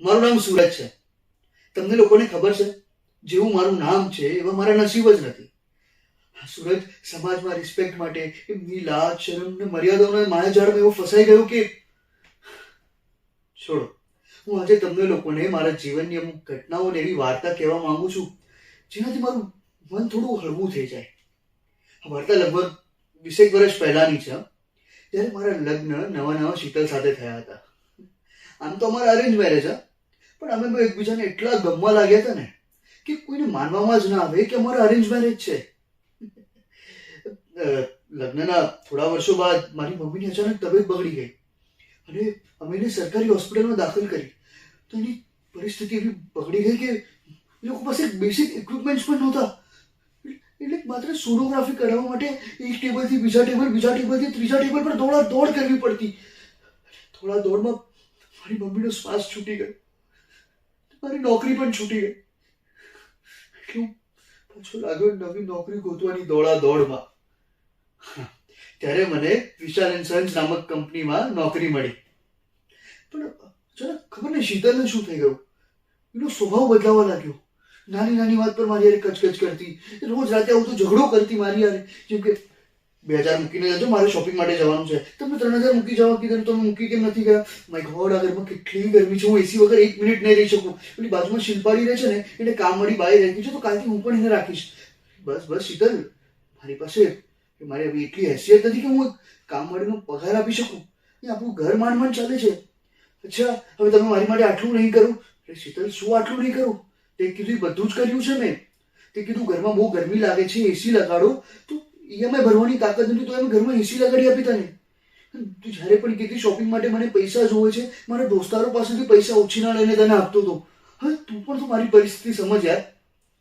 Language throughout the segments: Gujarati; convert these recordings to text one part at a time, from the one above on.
મારું નામ સુરજ છે. તમને લોકોને ખબર છે, જેવું મારું નામ છે, એવા મારા નસીબ જ નથી. સુરજ સમાજમાં રિસ્પેક્ટ માટે એમની લાજ, શરમ ને મર્યાદાઓના માયાજાળમાં એવો ફસાઈ ગયો કે છોડો. હું આજે તમને લોકોને મારા જીવનની અમુક ઘટનાઓ ને એવી વાર્તા કહેવા માંગુ છું, જેનાથી મારું મન થોડું હળવું થઈ જાય. આ વાર્તા લગભગ વીસેક વર્ષ પહેલાની છે ત્યારે મારા લગ્ન નવા નવા શીતલ સાથે થયા હતા. આમ તો અમારા અરેન્જ મેરેજ હા પણ અમે બે એકબીજાને એટલા ગમવા લાગ્યા હતા ને કે કોઈને માનવામાં જ ના આવે કે અમારા અરેન્જ મેરેજ છે. લગ્નના થોડા વર્ષો બાદ મારી મમ્મીની અચાનક તબિયત બગડી ગઈ અને અમે એને સરકારી હોસ્પિટલમાં દાખલ કરી. તો એની પરિસ્થિતિ એવી બગડી ગઈ કે લોકો પાસે બેસિક ઇક્વિપમેન્ટ્સ પણ નહોતા. એટલે માત્ર સોનોગ્રાફી કરાવવા માટે એક ટેબલથી બીજા ટેબલ બીજા ટેબલથી ત્રીજા ટેબલ પર દોડા દોડ કરવી પડતી. થોડા દોડમાં મારી મમ્મીનો શ્વાસ છૂટી ગયો. મારી નોકરી પણ છૂટી ગઈ. એટલે પાછો લાગ્યો નવી નોકરી ગોતવાની દોડા દોડમાં. ત્યારે મને વિશાલ એન્ડ નામક કંપનીમાં નોકરી મળી. પણ જરા ખબર નહીં, શીતલને શું થઈ ગયું? એનો સ્વભાવ બદલાવા લાગ્યો. નાની નાની વાત પર મારી યારે કચકચ કરતી. રોજ રાતે આવું તો ઝઘડો કરતી મારી યારે જેમ કે બે હજાર મૂકીને જજો મારે શોપિંગ માટે જવાનું છે. તમે ત્રણ હજાર મૂકી જવા કીધું તમે મૂકી કેમ નથી ગયા? માય ગોડ આ ઘરમાં કેટલી ગરમી છે. હું એસી વગર એક મિનિટ નહીં રહી શકું. એટલે બાજુમાં શિલ્પાડી રહે છે ને એને કામ મળી બાય રહેતી છે, તો કાલથી હું પણ એને રાખીશ. બસ બસ, શીતલ, મારી પાસે મારી હવે એટલી હેસિયત નથી કે હું કામવાળીનો પગાર આપી શકું. એ આપણું ઘર માંડ માંડ ચાલે છે. અચ્છા, હવે તમે મારી માટે આટલું નહીં કરું. એટલે શીતલ, શું આટલું નહીં કરું? તે કીધું બધું જ કર્યું છે મેં. તે કીધું ઘરમાં બહુ ગરમી લાગે છે એસી લગાડો. તો ઈએમઆઈ ભરવાની તાકાત નથી, તો એમ ઘરમાં એસી લગાડી આપી તને. તું જ્યારે પણ કીધી શોપિંગ માટે મને પૈસા જોવે છે, મારા દોસ્તારો પાસેથી પૈસા ઉછીના લઈને તને આપતો હતો હા, તું પણ તો મારી પરિસ્થિતિ સમજ યાર.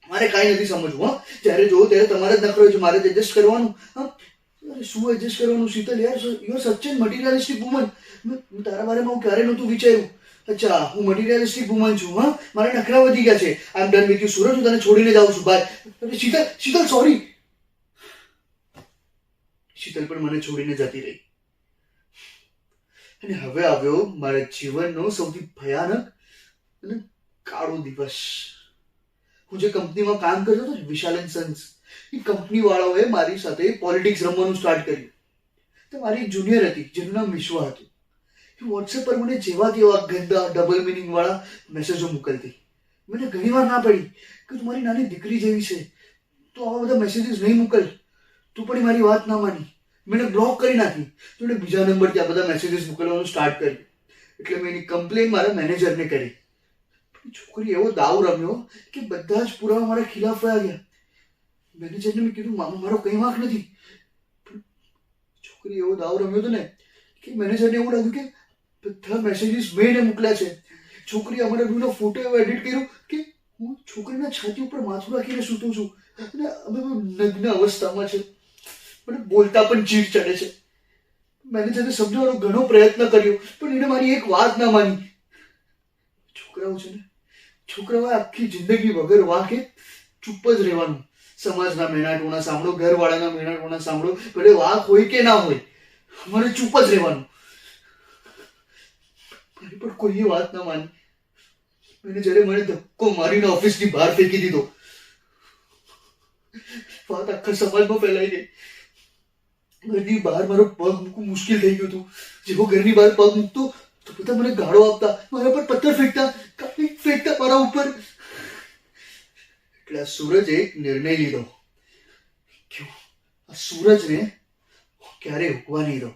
મારે કાંઈ નથી સમજવું, હા. જ્યારે જોવો ત્યારે તમારે જ નખરો છે, મારે એડજસ્ટ કરવાનું. હા. અરે, શું એડજસ્ટ કરવાનું? શીતલ યાર you are such an materialistic woman મેં તારા બારેમાં હું ક્યારે નહોતું વિચાર્યું. અચ્છા, હું મટીરિયલિસ્ટિક વુમન છું, હા. મારા નખરા વધી ગયા છે. I am done with you Suraj, હું તને છોડીને જાઉં છું. બાય શીતલ શીતલ સોરી શીતલ પણ મને છોડીને જતી રહી. અને હવે આવ્યો મારા જીવનનો સૌથી ભયાનક અને કાળો દિવસ. હું જે કંપનીમાં કામ કરતો હતો વિશાલ એન્ડ સન્સ, એ કંપની વાળાઓએ મારી સાથે પોલિટિક્સ રમવાનું સ્ટાર્ટ કર્યું. તો મારી એક જુનિયર હતી, જેનું નામ વિશ્વા હતું. એ વોટ્સએપ પર મને જેવા તેવા ગંદા ડબલ મિનિંગ વાળા મેસેજો મોકલતી. મને ઘણી વાર ના પડી કે તું મારી નાની દીકરી જેવી છે. તો આવા બધા મેસેજીસ નહીં મોકલ. તું પણ મારી વાત ના માની. મેં બ્લોક કરી નાખી. તો એને બીજા નંબરથી આ બધા મેસેજીસ મોકલવાનું સ્ટાર્ટ કર્યું. એટલે મેં એની કમ્પ્લેન મારા મેનેજરને કરી. છોકરી એવો દાવ રમ્યો કે બધા જ પુરાવા મારા ખિલાફ આવ્યા ગયા. મેનેજરને મેં કીધું, મામા, મારો કંઈ વાંક નથી. છોકરી એવો દાવ રમ્યો હતો ને કે મેનેજરને એવું લાગ્યું કે બધા મેસેજીસ મેં મોકલ્યા છે. છોકરી અમારા રૂમનો ફોટો એવો એડિટ કર્યો કે હું છોકરીના છાતી ઉપર માથું રાખીને સૂતો છું. અને અમે નગ્ન અવસ્થામાં છે. મને બોલતા પણ ચીડ ચડે છે. મેનેજરને સમજાવવાનો ઘણો પ્રયત્ન કર્યો, પણ એને મારી એક વાત ના માની. છોકરાઓ છે ને છોકરાઓએ આખી જિંદગી વગર વાંકે, ચૂપ જ રહેવાનું. સમાજના મેણાટોણા સાંભળો, ઘરવાળાના મેણાટોણા સાંભળો, ભલે વાંક હોય કે ના હોય, મને ચૂપ જ રહેવાનું. મારી પણ કોઈએ વાત ના માની. મેનેજરે મને ધક્કો મારીને ઓફિસની બહાર ફેંકી દીધો. વાત આખા સમાજમાં ફેલાઈ ગઈ. ઘરની બહાર મારો પગ મૂકવું મુશ્કેલ થઈ ગયું હતું. જેવો ઘરની બહાર પગ મૂકતો, તો બધા મને ગાળો આપતા, મારા પર પથ્થર ફેંકતા કાંઈ ફેંકતા મારા ઉપર. એટલે આ સૂરજે એક નિર્ણય લીધો. આ સૂરજને ક્યારે ઉગવા નહીં દઉં?